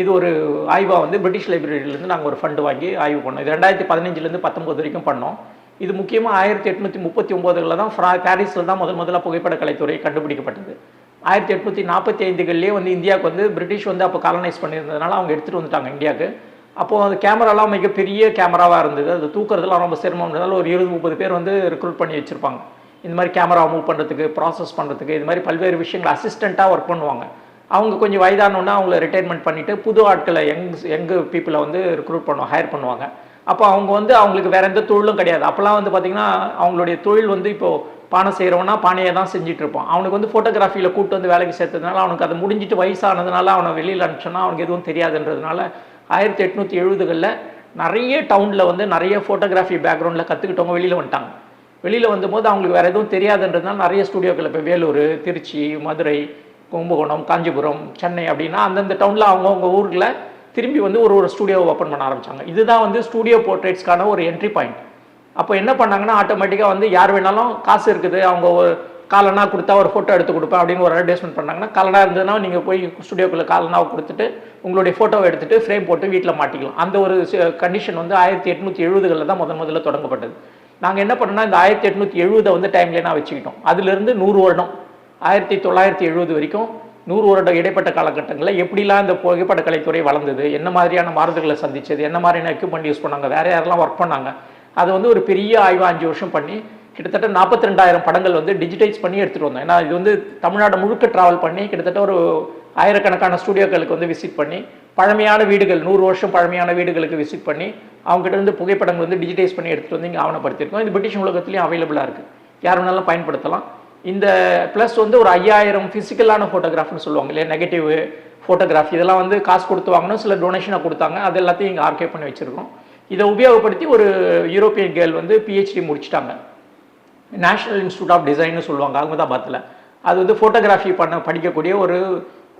இது ஒரு ஆய்வாக வந்து பிரிட்டிஷ் லைப்ரரியிலேருந்து நாங்கள் ஒரு ஃபண்டு வாங்கி ஆய்வு பண்ணோம். இது ரெண்டாயிரத்தி பதினஞ்சுலேருந்து பத்தொம்போது வரைக்கும் பண்ணோம். இது முக்கியமாக ஆயிரத்தி எட்நூற்றி முப்பத்தி ஒம்போதில் தான் ஃப்ரா பாரிஸில் தான் முதல் முதல்ல புகைப்பட கலைத்துறை கண்டுபிடிக்கப்பட்டது. ஆயிரத்தி எட்நூற்றி நாற்பத்தி ஐந்துகள்லேயே வந்து இந்தியாவுக்கு வந்து பிரிட்டிஷ் வந்து அப்போ காலனைஸ் பண்ணியிருந்ததுனால அவங்க எடுத்துகிட்டு வந்துட்டாங்க இந்தியாவுக்கு. அப்போது அந்த கேமராலாம் மிகப்பெரிய கேமராவாக இருந்தது. அது தூக்குறதுலாம் ரொம்ப சிரமம்ன்றதால ஒரு இருபது முப்பது பேர் வந்து ரெக்ரூட் பண்ணி வச்சுருப்பாங்க. இந்த மாதிரி கேமரா மூவ் பண்ணுறதுக்கு ப்ராசஸ் பண்ணுறதுக்கு இது மாதிரி பல்வேறு விஷயங்கள் அசிஸ்டண்ட்டாக ஒர்க் பண்ணுவாங்க. அவங்க கொஞ்சம் வயதானோன்னா அவங்கள ரிட்டைர்மெண்ட் பண்ணிவிட்டு புது ஆட்களை யங் யங்கு பீப்புளை வந்து ரெக்ரூட் பண்ணுவாங்க ஹையர் பண்ணுவாங்க. அப்போ அவங்க வந்து அவங்களுக்கு வேறு எந்த தொழிலும் கிடையாது. அப்போல்லாம் வந்து பார்த்திங்கன்னா அவங்களுடைய தொழில் வந்து இப்போது பானை செய்கிறவனா பானையை தான் செஞ்சுட்டு இருப்பான் அவனுக்கு வந்து ஃபோட்டோகிராஃபியில் கூட்டு வந்து வேலைக்கு சேர்த்ததுனால அவனுக்கு அது முடிஞ்சிட்டு வயசானதுனால அவனை வெளியில் அனுப்பிச்சோன்னா அவனுக்கு எதுவும் தெரியாதுன்றதுனால ஆயிரத்தி எட்நூற்றி எழுபதுகளில் நிறைய டவுனில் வந்து நிறைய ஃபோட்டோகிராஃபி பேக்ரவுண்டில் கற்றுக்கிட்டவங்க வெளியில் வந்துட்டாங்க. வெளியில் வந்தபோது அவங்களுக்கு வேறு எதுவும் தெரியாதுன்றதுனால நிறைய ஸ்டுடியோக்கள் இப்போ வேலூர் திருச்சி மதுரை கும்பகோணம் காஞ்சிபுரம் சென்னை அப்படின்னா அந்தந்த டவுனில் அவங்கவுங்க ஊரில் திரும்பி வந்து ஒரு ஒரு ஸ்டூடியோவை ஓப்பன் பண்ண ஆரம்பிச்சாங்க. இதுதான் வந்து ஸ்டுடியோ போர்ட்ரேட்ஸ்க்கான ஒரு என்ட்ரி பாயிண்ட் அப்போ என்ன பண்ணாங்கன்னா ஆட்டோமேட்டிக்காக வந்து யார் வேணாலும் காசு இருக்குது அவங்க ஒரு காலனா கொடுத்தா ஒரு ஃபோட்டோ எடுத்து கொடுப்பேன் அப்படின்னு ஒரு அட்வர்டைஸ்மெண்ட் பண்ணாங்கன்னா காலனா இருந்ததுன்னா நீங்கள் போய் ஸ்டுடியோக்குள்ளே காலனாவை கொடுத்துட்டு உங்களுடைய ஃபோட்டோவை எடுத்துட்டு ஃப்ரேம் போட்டு வீட்டில் மாட்டிக்கலாம். அந்த ஒரு கண்டிஷன் வந்து ஆயிரத்தி எட்நூற்றி எழுபதுகளில் தான் முதன் முதல்ல தொடங்கப்பட்டது. நாங்கள் என்ன பண்ணோம்னா இந்த ஆயிரத்தி எட்நூற்றி எழுபதை வந்து டைம்லைனாக வச்சுக்கிட்டோம். அதுலேருந்து நூறு வருடம் ஆயிரத்தி தொள்ளாயிரத்தி எழுபது வரைக்கும் நூறு வருட இடைப்பட்ட காலகட்டங்களில் எப்படிலாம் இந்த புகைப்பட கலைத்துறை வளர்ந்தது என்ன மாதிரியான மாறுதல்களை சந்திச்சது என்ன மாதிரியான எக்யூப்மெண்ட் யூஸ் பண்ணாங்க வேறு யாரெல்லாம் ஒர்க் பண்ணாங்க அதை வந்து ஒரு பெரிய ஆய்வு அஞ்சு வருஷம் பண்ணி கிட்டத்தட்ட நாற்பத்தி ரெண்டாயிரம் படங்கள் வந்து டிஜிட்டைஸ் பண்ணி எடுத்துகிட்டு வந்தோம். ஏன்னா இது வந்து தமிழ்நாடு முழுக்க ட்ராவல் பண்ணி கிட்டத்தட்ட ஒரு ஆயிரக்கணக்கான ஸ்டுடியோக்களுக்கு வந்து விசிட் பண்ணி பழமையான வீடுகள் நூறு வருஷம் பழமையான வீடுகளுக்கு விசிட் பண்ணி அவங்ககிட்ட இருந்து புகைப்படங்கள் வந்து டிஜிட்டைஸ் பண்ணி எடுத்துகிட்டு வந்து இங்கே ஆவணப்படுத்தியிருக்கோம். இது பிரிட்டிஷ் உலகத்துலேயும் அவைலபிளாக இருக்குது யார் வேணாலும் பயன்படுத்தலாம். இந்த ப்ளஸ் வந்து ஒரு ஐயாயிரம் ஃபிசிக்கலான ஃபோட்டோகிராஃப்னு சொல்லுவாங்க இல்லையா? நெகட்டிவ் ஃபோட்டோகிராஃபி இதெல்லாம் வந்து காசு கொடுத்து வாங்கணும் சில டொனேஷனாக கொடுத்தாங்க. அது எல்லாத்தையும் இங்கே ஆர்கே பண்ணி வச்சுருக்கோம். இதை உபயோகப்படுத்தி ஒரு யூரோப்பியன் கேர்ள் வந்து பிஹெச்டி முடிச்சிட்டாங்க. நேஷனல் இன்ஸ்டியூட் ஆஃப் டிசைன்னு சொல்லுவாங்க அகமதாபாத்தில் அது வந்து ஃபோட்டோகிராஃபி பண்ண படிக்கக்கூடிய ஒரு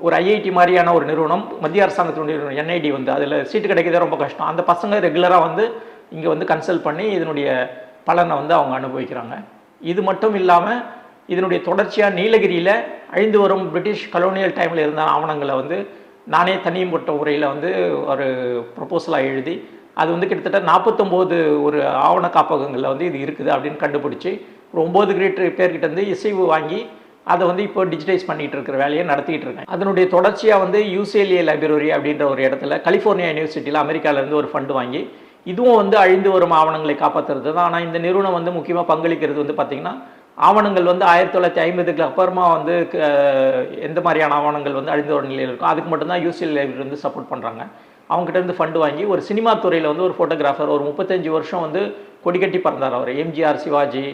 ஒரு ஐஐடி மாதிரியான ஒரு நிறுவனம் மத்திய அரசாங்கத்தினுடைய நிறுவனம் என்ஐடி வந்து. அதில் சீட்டு கிடைக்கிறதே ரொம்ப கஷ்டம். அந்த பசங்க ரெகுலராக வந்து இங்கே வந்து கன்சல்ட் பண்ணி இதனுடைய பலனை வந்து அவங்க அனுபவிக்கிறாங்க. இது மட்டும் இல்லாமல் இதனுடைய தொடர்ச்சியாக நீலகிரியில் அழிந்து வரும் பிரிட்டிஷ் கலோனியல் டைமில் இருந்த ஆவணங்களை வந்து நானே தனியும் போட்ட உரையில் வந்து ஒரு ப்ரொப்போசலாக எழுதி அது வந்து கிட்டத்தட்ட நாற்பத்தொம்போது ஒரு ஆவண காப்பகங்களில் வந்து இது இருக்குது அப்படின்னு கண்டுபிடிச்சி ஒரு ஒம்பது கிரேட் பேர்கிட்ட வந்து இசைவு வாங்கி அதை வந்து இப்போ டிஜிட்டைஸ் பண்ணிட்டு இருக்கிற வேலையை நடத்திட்டு இருக்கேன் அதனுடைய தொடர்ச்சியாக வந்து யூசிஎல்ஏ லைப்ரரி அப்படின்ற ஒரு இடத்துல கலிஃபோர்னியா யூனிவர்சிட்டியில் அமெரிக்காவிலேருந்து ஒரு ஃபண்டு வாங்கி இதுவும் வந்து அழிந்து வரும் ஆவணங்களை காப்பாற்றுறது தான். ஆனால் இந்த நிறுவனம் வந்து முக்கியமாக பங்களிக்கிறது வந்து பார்த்திங்கன்னா ஆவணங்கள் வந்து ஆயிரத்தி தொள்ளாயிரத்தி ஐம்பதுக்கு அப்புறமா வந்து க- எந்த மாதிரியான ஆவணங்கள் வந்து அழிந்து வரும் நிலையில் இருக்கும் அதுக்கு மட்டும்தான் யூசிஎல் லைப்ரரி வந்து சப்போர்ட் பண்ணுறாங்க அவங்ககிட்ட இருந்து ஃபண்டு வாங்கி ஒரு சினிமா துறையில் வந்து ஒரு ஃபோட்டோகிராஃபர் ஒரு முப்பத்தஞ்சு வருஷம் வந்து கொடிக்கட்டி பறந்தார் அவர். எம்ஜிஆர் சிவாஜி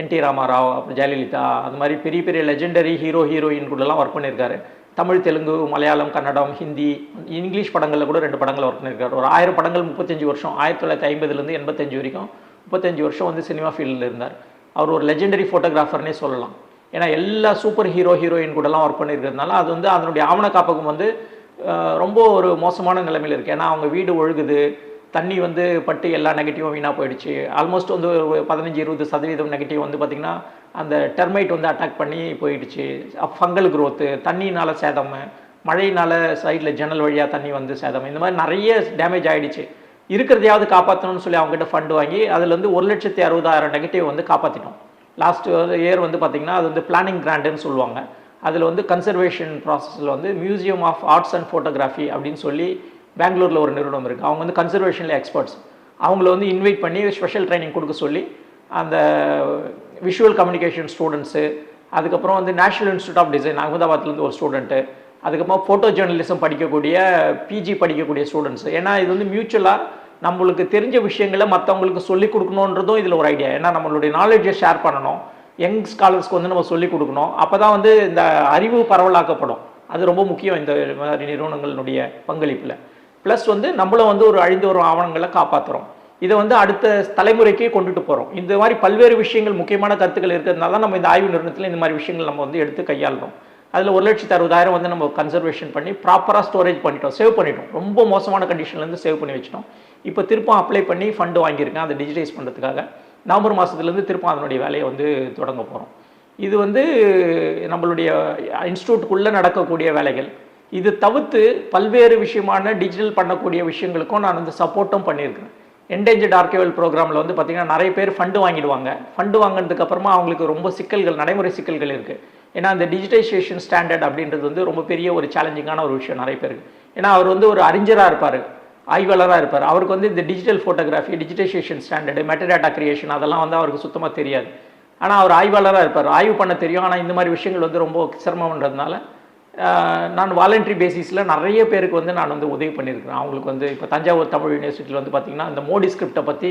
என் டி ராமாராவ் அப்புறம் ஜெயலலிதா அது மாதிரி பெரிய பெரிய லெஜெண்டரி ஹீரோ ஹீரோயின் கூடலாம் ஒர்க் பண்ணியிருக்காரு தமிழ் தெலுங்கு மலையாளம் கன்னடம் ஹிந்தி இங்கிலீஷ் படங்களில் கூட ரெண்டு படங்கள் ஒர்க் பண்ணியிருக்காரு ஒரு ஆயிரம் படங்கள் முப்பத்தஞ்சு வருஷம் ஆயிரத்தி தொள்ளாயிரத்தி ஐம்பதுலேருந்து எண்பத்தஞ்சு வரைக்கும் முப்பத்தஞ்சு வருஷம் வந்து சினிமா ஃபீல்டில் இருந்தார். அவர் ஒரு லெஜெண்டரி ஃபோட்டோகிராஃபர்னே சொல்லலாம். ஏன்னா எல்லா சூப்பர் ஹீரோ ஹீரோயின் கூடலாம் ஒர்க் பண்ணியிருக்கிறதுனால அது வந்து அதனுடைய ஆவண காப்பகம் வந்து ரொம்ப ஒரு மோசமான நிலைமையில் இருக்குது ஏன்னா அவங்க வீடு ஒழுகுது தண்ணி வந்து பட்டு எல்லா நெகட்டிவும் வீணாக போயிடுச்சு. ஆல்மோஸ்ட் வந்து ஒரு பதினஞ்சு இருபது சதவீதம் நெகட்டிவ் வந்து பார்த்திங்கன்னா அந்த டெர்மைட் வந்து அட்டாக் பண்ணி போயிடுச்சு. ஃபங்கல் க்ரோத்து தண்ணினால் சேதம் மழையினால் சைடில் ஜன்னல் வழியாக தண்ணி வந்து சேதம். இந்த மாதிரி நிறைய டேமேஜ் ஆகிடுச்சு இருக்கிறதையாவது காப்பாற்றணும்னு சொல்லி அவங்ககிட்ட ஃபண்ட் வாங்கி அதில் வந்து ஒரு லட்சத்தி அறுபதாயிரம் நெகட்டிவ் வந்து காப்பாற்றிட்டோம் லாஸ்ட் இயர் வந்து பார்த்திங்கன்னா அது வந்து பிளானிங் கிராண்டுன்னு சொல்லுவாங்க. அதில் வந்து கன்சர்வேஷன் ப்ராசஸில் வந்து museum of arts and photography அப்படின்னு சொல்லி பெங்களூரில் ஒரு நிறுவனம் இருக்குது அவங்க வந்து கன்சர்வேஷனில் எக்ஸ்பர்ட்ஸ் அவங்கள வந்து இன்வைட் பண்ணி ஸ்பெஷல் ட்ரைனிங் கொடுக்க சொல்லி அந்த விஷுவல் கம்யூனிகேஷன் ஸ்டூடெண்ட்ஸு அதுக்கப்புறம் வந்து நேஷனல் இன்ஸ்டியூட் ஆஃப் டிசைன் அகமதாபாத்லேருந்து ஒரு ஸ்டூடெண்ட்டு அதுக்கப்புறம் ஃபோட்டோ ஜேர்னலிசம் படிக்கக்கூடிய பிஜி படிக்கக்கூடிய ஸ்டூடெண்ட்ஸ் ஏன்னா இது வந்து மியூச்சுவலாக நம்மளுக்கு தெரிஞ்ச விஷயங்களை மற்றவங்களுக்கு சொல்லிக் கொடுக்கணுன்றதும் இதில் ஒரு ஐடியா ஏன்னா நம்மளுடைய நாலேஜை ஷேர் பண்ணணும். யங் ஸ்காலர்ஸ்க்கு வந்து நம்ம சொல்லிக் கொடுக்கணும். அப்போ தான் வந்து இந்த அறிவு பரவலாக்கப்படும். அது ரொம்ப முக்கியம் இந்த மாதிரி நிறுவனங்களுடைய பங்களிப்பில். ப்ளஸ் வந்து நம்மளும் வந்து ஒரு அழிந்து வரும் ஆவணங்களை காப்பாற்றுறோம் இதை வந்து அடுத்த தலைமுறைக்கு கொண்டுட்டு போகிறோம் இந்த மாதிரி பல்வேறு விஷயங்கள் முக்கியமான கருத்துக்கள் இருக்கிறதுனால தான் நம்ம இந்த ஆய்வு நிறுவனத்தில் இந்த மாதிரி விஷயங்கள் நம்ம வந்து எடுத்து கையாளுறோம். அதில் ஒரு லட்சத்து அறுபதாயிரம் வந்து நம்ம கன்சர்வேஷன் பண்ணி ப்ராப்பராக ஸ்டோரேஜ் பண்ணிட்டோம். சேவ் பண்ணிட்டோம். ரொம்ப மோசமான கண்டிஷன்லேருந்து சேவ் பண்ணி வச்சிட்டோம். இப்போ திருப்பம் அப்ளை பண்ணி ஃபண்டு வாங்கியிருக்கேன். அதை டிஜிட்டைஸ் பண்ணுறதுக்காக நவம்பர் மாதத்துலேருந்து திருப்பம் அதனுடைய வேலையை வந்து தொடங்க போகிறோம் இது வந்து நம்மளுடைய இன்ஸ்டியூட்டுக்குள்ளே நடக்கக்கூடிய வேலைகள். இது தவிர்த்து பல்வேறு விஷயமான டிஜிட்டல் பண்ணக்கூடிய விஷயங்களுக்கும் நான் வந்து சப்போர்ட்டும் பண்ணியிருக்கிறேன். என்டேஞ்சர்ட் ஆர்கேவல் ப்ரோக்ராமில் வந்து பார்த்திங்கன்னா நிறைய பேர் ஃபண்டு வாங்கிடுவாங்க. ஃபண்டு வாங்கினதுக்கப்புறமா அவங்களுக்கு ரொம்ப சிக்கல்கள் நடைமுறை சிக்கல்கள் இருக்குது ஏன்னா அந்த டிஜிட்டைசேஷன் ஸ்டாண்டர்ட் அப்படின்றது வந்து ரொம்ப பெரிய ஒரு சேலஞ்சிங்கான ஒரு விஷயம் நிறைய பேருக்கு. ஏன்னா அவர் வந்து ஒரு அறிஞராக இருப்பார். ஆய்வாளராக இருப்பார். அவருக்கு வந்து இந்த digital photography digitisation standard metadata creation அதெல்லாம் வந்து அவருக்கு சுத்தமாக தெரியாது. ஆனால் அவர் ஆய்வாளராக இருப்பார். ஆய்வு பண்ண தெரியும். ஆனால் இந்த மாதிரி விஷயங்கள் வந்து ரொம்ப சிரமம்ன்றதுனால நான் வாலண்டரி பேசிஸில் நிறைய பேருக்கு வந்து நான் வந்து உதவி பண்ணியிருக்கிறேன். அவங்களுக்கு வந்து இப்போ தஞ்சாவூர் தமிழ் யூனிவர்சிட்டியில் வந்து பார்த்திங்கன்னா இந்த மோடி ஸ்கிரிப்டை பற்றி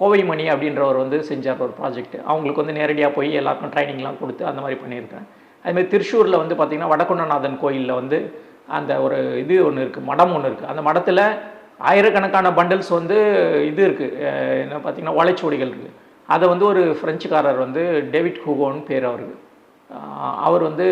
கோவை மணி அப்படின்றவர் வந்து செஞ்சார் ஒரு ப்ராஜெக்ட் அவங்களுக்கு வந்து நேரடியாக போய் எல்லாருக்கும் ட்ரைனிங்லாம் கொடுத்து அந்த மாதிரி பண்ணியிருக்கேன் அதுமாதிரி திருச்சூரில் வந்து பார்த்திங்கன்னா வடக்குண்டநாதன் கோயிலில் வந்து அந்த ஒரு இது ஒன்று இருக்குது மடம் ஒன்று இருக்குது அந்த மடத்தில் ஆயிரக்கணக்கான பண்டல்ஸ் வந்து இது இருக்குது என்ன பார்த்திங்கன்னா ஓலைச்சுவடிகள் இருக்குது அதை வந்து ஒரு ஃப்ரெஞ்சுக்காரர் வந்து டேவிட் ஹூகோன்னு பேர் அவருக்கு. அவர் வந்து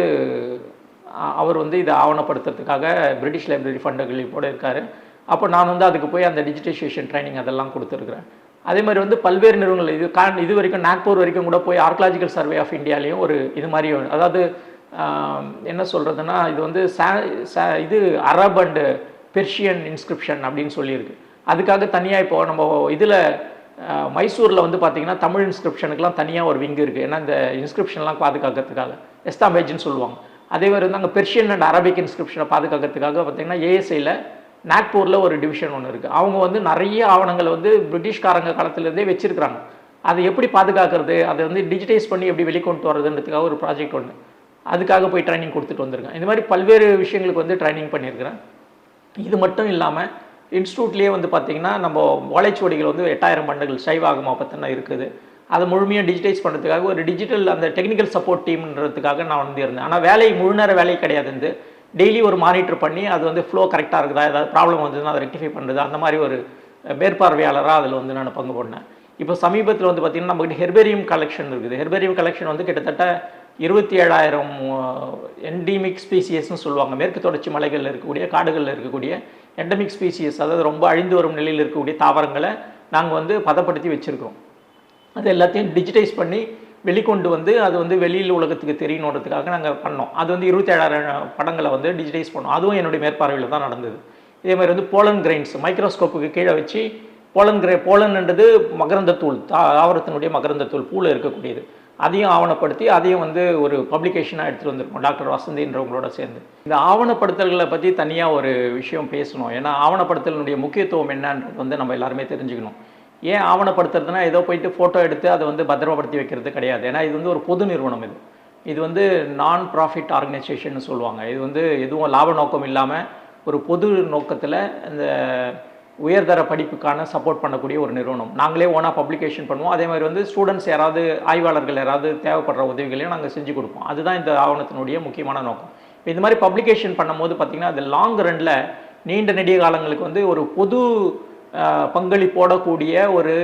அவர் வந்து இதை ஆவணப்படுத்துறதுக்காக பிரிட்டிஷ் லைப்ரரி ஃபண்டுகள் போட இருக்கார். அப்போ நான் வந்து அதுக்கு போய் அந்த டிஜிட்டைசேஷன் ட்ரைனிங் அதெல்லாம் கொடுத்துருக்குறேன். அதே மாதிரி வந்து பல்வேறு நிறுவனங்கள் இது கான் இது வரைக்கும் நாக்பூர் வரைக்கும் கூட போய் ஆர்கலாஜிக்கல் சர்வே ஆஃப் இந்தியாலேயும் ஒரு இது மாதிரி அதாவது என்ன சொல்கிறதுனா இது வந்து சா- சா- இது அரப் அண்டு பெர்ஷியன் இன்ஸ்கிரிப்ஷன் அப்படின்னு சொல்லியிருக்கு. அதுக்காக தனியாக இப்போ நம்ம இதில் மைசூரில் வந்து பார்த்திங்கன்னா தமிழ் இன்ஸ்கிரிப்ஷனுக்குலாம் தனியாக ஒரு விங்கு இருக்குது ஏன்னா இந்த இன்ஸ்கிரிப்ஷன்லாம் பாதுகாக்கிறதுக்காக எஸ்தாமேஜ்னு சொல்லுவாங்க. அதே மாதிரி வந்து அங்கே பெர்ஷியன் அண்ட் அரபிக் இன்ஸ்கிரிப்ஷனை பாதுகாக்கிறதுக்காக பார்த்தீங்கன்னா ஏஎஸ்ஐயில் நாக்பூரில் ஒரு டிவிஷன் ஒன்று இருக்குது அவங்க வந்து நிறைய ஆவணங்களை வந்து பிரிட்டிஷ்காரங்க காலத்துலேருந்தே வச்சுருக்கிறாங்க. அதை எப்படி பாதுகாக்கிறது? அதை வந்து டிஜிட்டைஸ் பண்ணி எப்படி வெளிக்கொண்டு வரதுன்றதுக்காக ஒரு ப்ராஜெக்ட் ஒன்று அதுக்காக போய் ட்ரைனிங் கொடுத்துட்டு வந்திருக்கேன். இந்த மாதிரி பல்வேறு விஷயங்களுக்கு வந்து ட்ரைனிங் பண்ணியிருக்கிறேன். இது மட்டும் இல்லாமல் இன்ஸ்டியூட்லேயே வந்து பார்த்திங்கன்னா நம்ம ஓலைச்சுவடிகள் வந்து எட்டாயிரம் பண்டுகள் சைவாகமா பற்றின இருக்குது. அதை முழுமையாக டிஜிட்டைஸ் பண்ணுறதுக்காக ஒரு டிஜிட்டல் அந்த டெக்னிக்கல் சப்போர்ட் டீம்ன்றதுக்காக நான் வந்து இருந்தேன் ஆனால் வேலை முழு நேர வேலை கிடையாது வந்து. டெய்லி ஒரு மானிட்டர் பண்ணி அது வந்து ஃப்ளோ கரெக்டாக இருக்குதா? ஏதாவது ப்ராப்ளம் வந்ததுன்னா அதை ரெக்டிஃபை பண்ணுறது அந்த மாதிரி ஒரு மேற்பார்வையாளராக அதில் வந்து நான் பங்கு பண்ணேன் இப்போ சமீபத்தில் வந்து பார்த்திங்கன்னா நம்மகிட்ட ஹெர்பேரியம் கலெக்ஷன் இருக்குது. ஹெர்பேரியம் கலெக்ஷன் வந்து கிட்டத்தட்ட இருபத்தி ஏழாயிரம் என்டிமிக் ஸ்பீசியஸ்னு சொல்லுவாங்க. மேற்கு தொடர்ச்சி மலைகளில் இருக்கக்கூடிய காடுகளில் இருக்கக்கூடிய எண்டமிக் ஸ்பீசியஸ் அதாவது ரொம்ப அழிந்து வரும் நிலையில் இருக்கக்கூடிய தாவரங்களை நாங்கள் வந்து பதப்படுத்தி வச்சுருக்கோம் அது எல்லாத்தையும் டிஜிட்டைஸ் பண்ணி வெளிக்கொண்டு வந்து அது வந்து வெளியில் உலகத்துக்கு தெரியணுன்றதுக்காக நாங்கள் பண்ணோம். அது வந்து இருபத்தேழாயிரம் படங்களை வந்து டிஜிட்டைஸ் பண்ணோம். அதுவும் என்னுடைய மேற்பார்வையில் தான் நடந்தது. இதே மாதிரி வந்து போலன் கிரைன்ஸ் மைக்ரோஸ்கோப்புக்கு கீழே வச்சு போலன் கிரே போலன்ன்றது மகரந்தத்தூள் தாவரத்தினுடைய மகரந்தத்தூள் பூவில் இருக்கக்கூடியது. அதையும் ஆவணப்படுத்தி அதையும் வந்து ஒரு பப்ளிகேஷனாக எடுத்துகிட்டு வந்திருக்கோம். டாக்டர் வசந்தின்றவங்களோட சேர்ந்து. இந்த ஆவணப்படுத்தல்களை பற்றி தனியாக ஒரு விஷயம் பேசணும். ஏன்னா ஆவணப்படுத்தலினுடைய முக்கியத்துவம் என்னன்றது வந்து நம்ம எல்லாருமே தெரிஞ்சுக்கணும். ஏன் ஆவணப்படுத்துறதுனா ஏதோ போயிட்டு ஃபோட்டோ எடுத்து அதை வந்து பத்திரப்படுத்தி வைக்கிறது கிடையாது. ஏன்னா இது வந்து ஒரு பொது நிறுவனம் இது. இது வந்து நான் ப்ராஃபிட் ஆர்கனைசேஷன் சொல்லுவாங்க. இது வந்து எதுவும் லாப நோக்கம் இல்லாமல் ஒரு பொது நோக்கத்தில் இந்த உயர்தர படிப்புக்கான சப்போர்ட் பண்ணக்கூடிய ஒரு நிறுவனம். நாங்களே ஓனாக பப்ளிகேஷன் பண்ணுவோம். அதே மாதிரி வந்து ஸ்டூடெண்ட்ஸ் யாராவது ஆய்வாளர்கள் யாராவது தேவைப்படுற உதவிகளையும் நாங்கள் செஞ்சு கொடுப்போம். அதுதான் இந்த ஆவணத்தினுடைய முக்கியமான நோக்கம். இப்போ இந்த மாதிரி பப்ளிகேஷன் பண்ணும்போது பார்த்திங்கன்னா அது லாங் ரனில் நீண்ட நெடிய காலங்களுக்கு வந்து ஒரு பொது பங்களிப்போடக்கூடிய ஒரு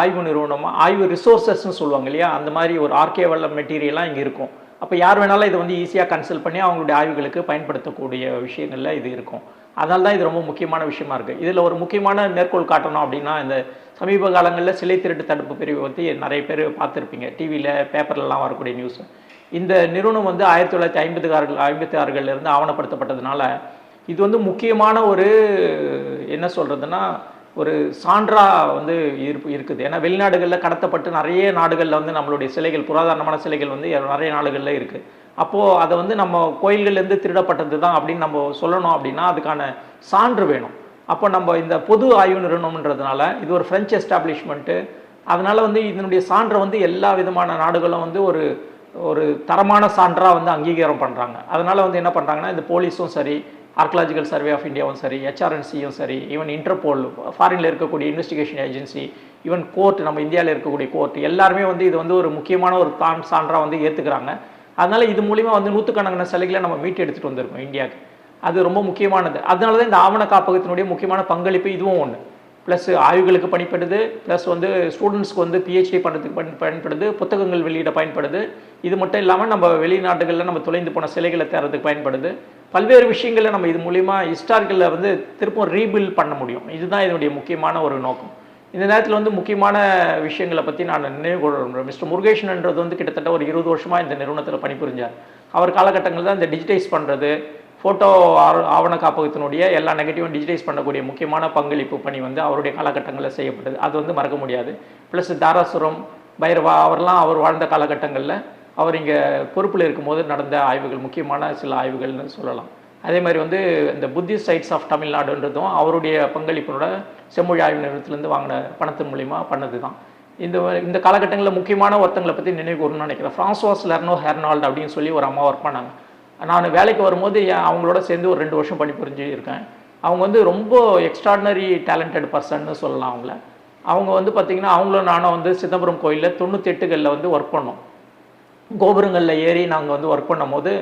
ஆய்வு நிறுவனமாக ஆய்வு ரிசோர்ஸஸ்ன்னு சொல்லுவாங்க இல்லையா? அந்த மாதிரி ஒரு ஆர்கேவல் மெட்டீரியலாக இங்கே இருக்கும். அப்போ யார் வேணாலும் இதை வந்து ஈஸியாக கன்சல்ட் பண்ணி அவங்களுடைய ஆய்வுகளுக்கு பயன்படுத்தக்கூடிய விஷயங்களில் இது இருக்கும். அதனால தான் இது ரொம்ப முக்கியமான விஷயமா இருக்குது இதில் ஒரு முக்கியமான மேற்கோள் காட்டணும் அப்படின்னா இந்த சமீப காலங்களில் சிலை திருட்டு தடுப்பு பிரிவு பற்றி நிறைய பேர் பார்த்துருப்பீங்க. டிவியில் பேப்பர்லலாம் வரக்கூடிய நியூஸ் இந்த நிறுவனம் வந்து ஆயிரத்தி தொள்ளாயிரத்தி ஐம்பது ஆறு ஐம்பத்தி ஆறுகள்லேருந்து ஆவணப்படுத்தப்பட்டதுனால இது வந்து முக்கியமான ஒரு என்ன சொல்கிறதுனா ஒரு சான்றா வந்து இருப்பு இருக்குது. ஏன்னா வெளிநாடுகளில் கடத்தப்பட்டு நிறைய நாடுகளில் வந்து நம்மளுடைய சிலைகள் புராதனமான சிலைகள் வந்து நிறைய நாடுகளில் இருக்குது அப்போது அதை வந்து நம்ம கோயில்கள்லேருந்து திருடப்பட்டது தான் அப்படின்னு நம்ம சொல்லணும் அப்படின்னா அதுக்கான சான்று வேணும். அப்போ நம்ம இந்த பொது ஆய்வு நிறுவனம்ன்றதுனால இது ஒரு ஃப்ரெஞ்ச் எஸ்டாப்ளிஷ்மெண்ட்டு அதனால் வந்து இதனுடைய சான்றை வந்து எல்லா விதமான நாடுகளும் வந்து ஒரு ஒரு தரமான சான்றாக வந்து அங்கீகாரம் பண்ணுறாங்க அதனால் வந்து என்ன பண்ணுறாங்கன்னா இந்த போலீஸும் சரி ஆர்கலாஜிக்கல் சர்வே ஆஃப் இந்தியாவும் சரி ஹெச்ஆர்என்சியும் சரி ஈவன் இன்டர்போல் ஃபாரினில் இருக்கக்கூடிய இன்வெஸ்டிகேஷன் ஏஜென்சி ஈவன் கோர்ட் நம்ம இந்தியாவில் இருக்கக்கூடிய கோர்ட் எல்லாருமே வந்து இது வந்து ஒரு முக்கியமான ஒரு தான் சான்றாக வந்து ஏற்றுக்கிறாங்க அதனால் இது மூலிமா வந்து நூற்றுக்கணக்கான சிலைகளை நம்ம மீட்டு எடுத்துகிட்டு வந்திருக்கோம் இந்தியாவுக்கு. அது ரொம்ப முக்கியமானது. அதனால தான் இந்த ஆவண காப்பகத்தினுடைய முக்கியமான பங்களிப்பு இதுவும் ஒன்று ப்ளஸ் ஆய்வுகளுக்கு பயன்படுது ப்ளஸ் வந்து ஸ்டூடெண்ட்ஸ்க்கு வந்து பிஹெச்டி பண்ணுறதுக்கு பயன் பயன்படுது. புத்தகங்கள் வெளியிட பயன்படுது. இது மட்டும் இல்லாமல் நம்ம வெளிநாடுகளில் நம்ம தொலைந்து போன சிலைகளை தேர்றதுக்கு பயன்படுது. பல்வேறு விஷயங்களை நம்ம இது மூலிமா ஹிஸ்டாரிக்கலில் வந்து திருப்பம் ரீபில்ட் பண்ண முடியும். இதுதான் இதனுடைய முக்கியமான ஒரு நோக்கம். இந்த நேரத்தில் வந்து முக்கியமான விஷயங்களை பற்றி நான் நினைவு மிஸ்டர் முருகேஷன்ன்றது வந்து கிட்டத்தட்ட ஒரு இருபது வருஷமாக இந்த நிறுவனத்தில் பணிபுரிஞ்சார். அவர் காலகட்டங்களில் தான் இந்த டிஜிட்டைஸ் பண்ணுறது ஃபோட்டோ ஆவண காப்பகத்தினுடைய எல்லா நெகட்டிவும் டிஜிட்டைஸ் பண்ணக்கூடிய முக்கியமான பங்களிப்பு பணி வந்து அவருடைய காலகட்டங்களில் செய்யப்பட்டது. அது வந்து மறக்க முடியாது. ப்ளஸ் தாராசுரம் பைரவா அவர்லாம் அவர் வாழ்ந்த காலகட்டங்களில் அவர் இங்கே பொறுப்பில் இருக்கும்போது நடந்த ஆய்வுகள் முக்கியமான சில ஆய்வுகள்னு சொல்லலாம். அதே மாதிரி வந்து இந்த புத்திஸ்ட் சைட்ஸ் ஆஃப் தமிழ்நாடுன்றதும் அவருடைய பங்களிப்பினோட செம்மொழி ஆய்வு நிறுவனத்திலேருந்து வாங்கின பணத்தின் மூலிமா பண்ணது தான் இந்த இந்த காலகட்டங்களில் முக்கியமான ஒருத்தங்களை பற்றி நினைவு கூறணும்னு நினைக்கிறேன். ஃப்ரான்ஸ்வாஸ் லெர்னோ ஹெர்னால்ட் அப்படின்னு சொல்லி ஒரு அம்மா ஒர்க் பண்ணாங்க. நான் வேலைக்கு வரும்போது அவங்களோட சேர்ந்து ஒரு ரெண்டு வருஷம் பணிபுரிஞ்சு இருக்கேன். அவங்க வந்து ரொம்ப எக்ஸ்ட்ராடினரி டேலண்டட் பர்சன்னு சொல்லலாம் அவங்கள. அவங்க வந்து பார்த்திங்கன்னா அவங்களும் நானும் வந்து சிதம்பரம் கோயிலில் தொண்ணூற்றி எட்டுகளில் வந்து ஒர்க் பண்ணோம். கோபுரங்களில் ஏறி நாங்கள் வந்து ஒர்க் பண்ணும்போது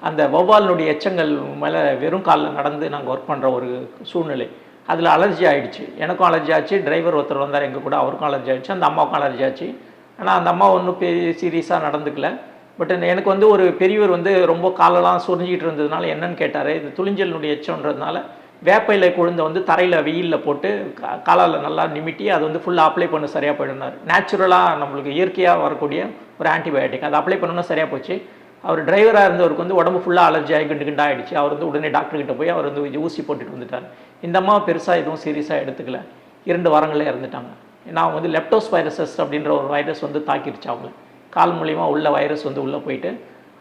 அந்த வௌவாலினுடைய எச்சங்கள் மேலே வெறும் காலில் நடந்து நாங்கள் ஒர்க் பண்ணுற ஒரு சூழ்நிலை. அதில் அலர்ஜி ஆகிடுச்சு எனக்கும் அலர்ஜி ஆச்சு. டிரைவர் ஒருத்தர் வந்தார் எங்கள் கூட அவருக்கும் அலர்ஜி ஆகிடுச்சு அந்த அம்மாவுக்கும் அலர்ஜி ஆச்சு. ஆனால் அந்த அம்மா ஒன்றும் பெரிய சீரியஸாக நடந்துக்கல. பட் எனக்கு வந்து ஒரு பெரியவர் வந்து ரொம்ப காலெல்லாம் சுரிஞ்சிக்கிட்டு இருந்ததுனால என்னன்னு கேட்டார். இது துளிஞ்சலினுடைய எச்சம்ன்றதுனால வேப்பையில கொழுந்த வந்து தரையில் வெயிலில் போட்டு கா- காலால் நல்லா நிமிட்டி அது வந்து ஃபுல்லாக அப்ளை பண்ண சரியாக போயிடுனார் நேச்சுரலாக நம்மளுக்கு இயற்கையாக வரக்கூடிய ஒரு ஆன்டிபயோட்டிக் அதை அப்ளை பண்ணணும்னா சரியாக போச்சு. அவர் டிரைவராக இருந்தவருக்கு வந்து உடம்பு ஃபுல்லாக அலர்ஜி ஆகி கிண்டு கிண்டா ஆகிடுச்சு அவர் வந்து உடனே டாக்டர்கிட்ட போய் அவர் வந்து ஊசி போட்டுட்டு வந்துட்டார். இந்த அம்மா பெருசாக எதுவும் சீரியஸாக எடுத்துக்கல. இரண்டு வாரங்களில் இறந்துட்டாங்க. ஏன்னா அவங்க வந்து லெப்டோஸ் வைரஸஸ் அப்படின்ற ஒரு வைரஸ் வந்து தாக்கிடுச்சு அவங்க கால் மூலிமா உள்ள வைரஸ் வந்து உள்ளே போயிட்டு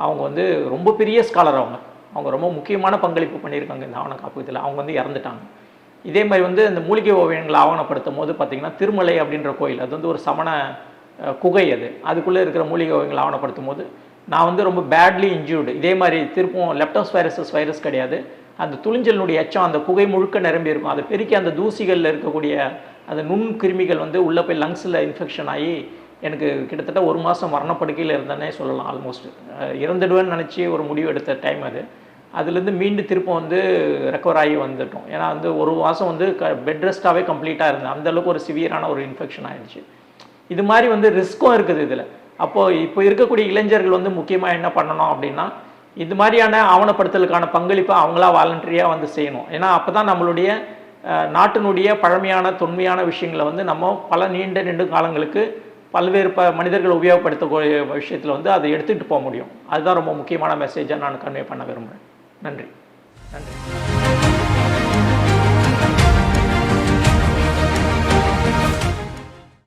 அவங்க வந்து ரொம்ப பெரிய ஸ்காலர் அவங்க. அவங்க ரொம்ப முக்கியமான பங்களிப்பு பண்ணியிருக்காங்க இந்த ஆவண காப்பகத்தில் அவங்க வந்து இறந்துட்டாங்க. இதே மாதிரி வந்து இந்த மூலிகை ஓவியங்களை ஆவணப்படுத்தும் போது பார்த்திங்கன்னா திருமலை அப்படின்ற கோயில் அது வந்து ஒரு சமண குகை அது. அதுக்குள்ளே இருக்கிற மூலிகை ஓவியங்களை ஆவணப்படுத்தும் போது நான் வந்து ரொம்ப பேட்லி இன்ஜூர்டு இதே மாதிரி திருப்பும் லெப்டோஸ் வைரஸஸ் வைரஸ் கிடையாது. அந்த துளிஞ்சலினுடைய எச்சம் அந்த குகை முழுக்க நிரம்பி இருக்கும். அதை பெருக்கி அந்த தூசிகளில் இருக்கக்கூடிய அந்த நுண் கிருமிகள் வந்து உள்ளே போய் லங்ஸில் இன்ஃபெக்ஷன் ஆகி எனக்கு கிட்டத்தட்ட ஒரு மாதம் மரணப்படுக்கையில் இருந்தேனே சொல்லலாம் ஆல்மோஸ்ட் இறந்துடுவேன்னு நினச்சி ஒரு முடிவு எடுத்த டைம் அது. அதுலேருந்து மீண்டு திருப்பம் வந்து ரெக்கவர் ஆகி வந்துட்டோம். ஏன்னா வந்து ஒரு மாதம் வந்து க பெட் ரெஸ்ட்டாகவே கம்ப்ளீட்டாக இருந்தேன். அந்தளவுக்கு ஒரு சிவியரான ஒரு இன்ஃபெக்ஷன் ஆகிடுச்சு இது மாதிரி வந்து ரிஸ்க்கும் இருக்குது இதில். அப்போது இப்போ இருக்கக்கூடிய இளைஞர்கள் வந்து முக்கியமாக என்ன பண்ணணும் அப்படின்னா இது மாதிரியான ஆவணப்படுத்தலுக்கான பங்களிப்பை அவங்களா வாலண்டரியாக வந்து செய்யணும். ஏன்னா அப்போ தான் நம்மளுடைய நாட்டினுடைய பழமையான தொன்மையான விஷயங்களை வந்து நம்ம பல நீண்ட நீண்ட காலங்களுக்கு பல்வேறு ப மனிதர்கள் உபயோகப்படுத்தக்கூடிய விஷயத்தில் வந்து அதை எடுத்துகிட்டு போக முடியும். அதுதான் ரொம்ப முக்கியமான மெசேஜாக நான் கன்வே பண்ண விரும்புகிறேன் நன்றி. நன்றி.